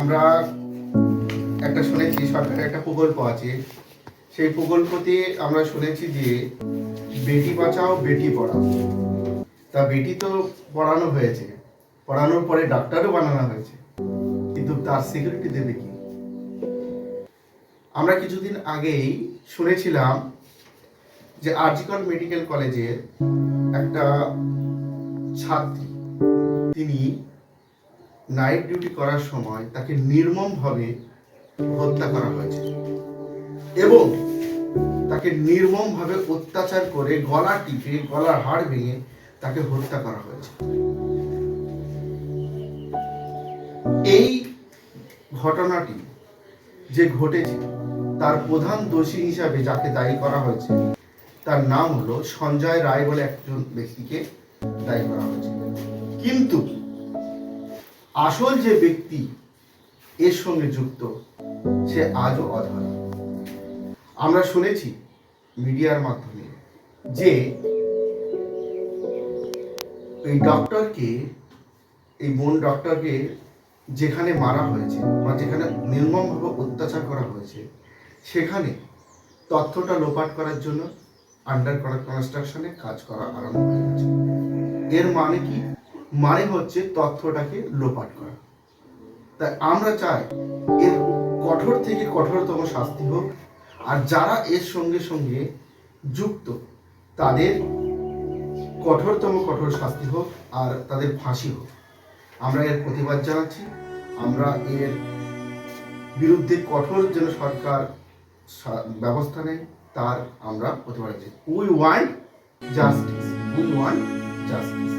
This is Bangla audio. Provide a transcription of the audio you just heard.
আমরা একটা শুনেছি, সরকারের একটা প্রকল্প আছে। সেই প্রকল্পতে আমরা শুনেছি যে বেটি বাঁচাও, বেটি পড়াও। তা বেটি তো পড়ানো হয়েছে। পড়ানোর পরে ডাক্তারও বানানো হয়েছে। কিন্তু তার সিকিউরিটি দেবে কি? আমরা কিছুদিন আগেই শুনেছিলাম যে আর্জিকল মেডিকেল কলেজের একটা ছাত্রী, তিনি নাইট ডিউটি করার সময় তাকে নির্মমভাবে হত্যা করা হয়েছে। এবং তাকে নির্মমভাবে অত্যাচার করে গলা টিপে, গলার হাড় ভেঙে তাকে হত্যা করা হয়েছে। এই ঘটনাটি যে ঘটেছে, তার প্রধান দোষী হিসাবে যাকে দায়ী করা হয়েছে, তার নাম হলো সঞ্জয় রায় বলে একজন ব্যক্তিকে দায়ী করা হয়েছে। কিন্তু আসল যে ব্যক্তি, এর সঙ্গে যুক্ত, সে আজও অধরা। আমরা শুনেছি মিডিয়ার মাধ্যমে যে এই ডক্টরকে, এই বোন ডক্টরকে যেখানে মারা হয়েছে বা যেখানে নির্মমভাবে অত্যাচার করা হয়েছে, সেখানে তথ্যটা লোপাট করার জন্য আন্ডার কনস্ট্রাকশনে কাজ করা আরম্ভ হয়ে গেছে। এর মানে কি? মানে হচ্ছে তথ্যটাকে লোপাট করা। তাই আমরা চাই এর কঠোর থেকে কঠোরতম শাস্তি হোক, আর যারা এর সঙ্গে সঙ্গে যুক্ত, তাদের কঠোরতম কঠোর শাস্তি হোক, আর তাদের ফাঁসি হোক। আমরা এর প্রতিবাদ জানাচ্ছি। আমরা এর বিরুদ্ধে কঠোর যেন সরকার ব্যবস্থা নেয়, তার আমরা প্রতিবাদ জানাচ্ছি। We want justice we want justice